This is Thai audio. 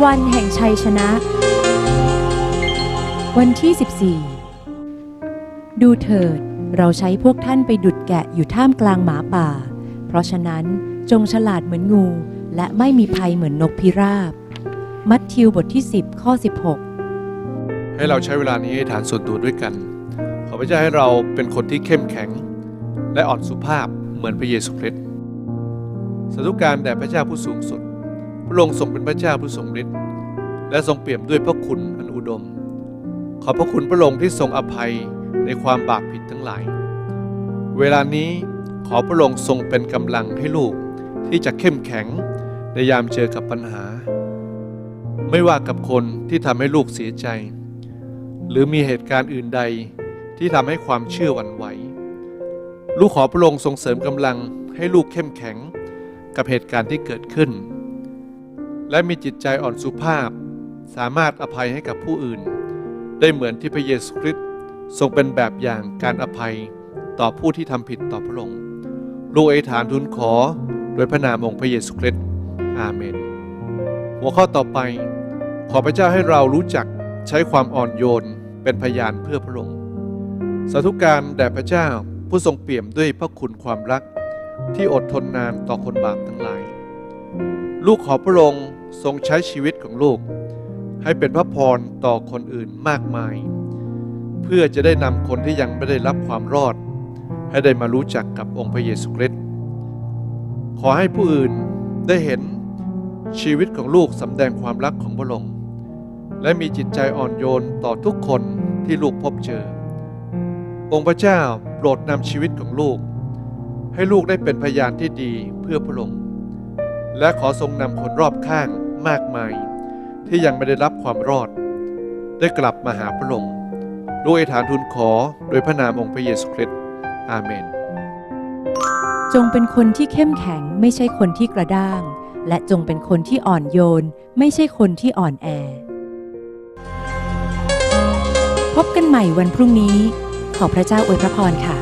วันแห่งชัยชนะ วันที่ 14 ดูเถิด เราใช้พวกท่านไปดุดแกะอยู่ท่ามกลางหมาป่า เพราะฉะนั้นจงฉลาดเหมือนงู และไม่มีภัยเหมือนนกพิราบ มัทธิวบทที่ 10 ข้อ 16 ให้เราใช้เวลานี้ให้ฐานส่วนตัวด้วยกัน ขอพระเจ้าให้เราเป็นคนที่เข้มแข็ง และอ่อนสุภาพเหมือนพระเยซูคริสต์สาธุการแด่พระเจ้าผู้สูงสุด ระองค์ทรงเป็นพระเจ้าผู้ทรงฤทธิ์และทรงเปี่ยมด้วยพระคุณอันอุดม ขอพระคุณพระองค์ที่ทรงอภัยในความบาปผิดทั้งหลาย เวลานี้ขอพระองค์ทรงเป็นกำลังให้ลูกที่จะเข้มแข็งในยามเจอกับปัญหา ไม่ว่ากับคนที่ทำให้ลูกเสียใจ หรือมีเหตุการณ์อื่นใดที่ทำให้ความเชื่อหวั่นไหว ลูกขอพระองค์ทรงเสริมกำลังให้ลูกเข้มแข็งกับเหตุการณ์ที่เกิดขึ้น และมีจิตใจอ่อนสุภาพ สามารถอภัยให้กับผู้อื่น ได้เหมือนที่พระเยซูคริสต์ทรงเป็นแบบอย่างการอภัยต่อผู้ที่ทำผิดต่อพระองค์ลูกเอฐานทูลขอโดยพระนามองค์พระเยซูคริสต์อาเมน หัวข้อต่อไป ขอพระเจ้าให้เรารู้จักใช้ความอ่อนโยนเป็นพยานเพื่อพระองค์สาธุการแด่พระเจ้าผู้ทรงเปี่ยมด้วยพระคุณความรัก ที่อดทนนานต่อคนบาปทั้งหลาย ลูกขอพระองค์ ทรงใช้ชีวิตของลูก ให้เป็นพระพรต่อคนอื่นมากมาย เพื่อจะได้นำคนที่ยังไม่ได้รับความรอด ให้ได้มารู้จักกับองค์พระเยซูคริสต์ขอให้ผู้อื่นได้เห็นชีวิตของลูกสำแดงความรักของพระองค์และมีจิตใจอ่อนโยนต่อทุกคนที่ลูกพบเจอ องค์พระเจ้าโปรดนำชีวิตของลูก ให้ลูกได้เป็นพยานที่ดีเพื่อพระองค์และขอทรงนำคนรอบข้าง มากมาย ที่ยังไม่ได้รับความรอด ได้กลับมาหาพระองค์ลูกอธิษฐานทูลขอโดยพระนามองค์พระเยซูคริสต์อาเมน จงเป็นคนที่เข้มแข็งไม่ใช่คนที่กระด้าง และจงเป็นคนที่อ่อนโยน ไม่ใช่คนที่อ่อนแอ พบกันใหม่วันพรุ่งนี้ ขอพระเจ้าอวยพระพรค่ะ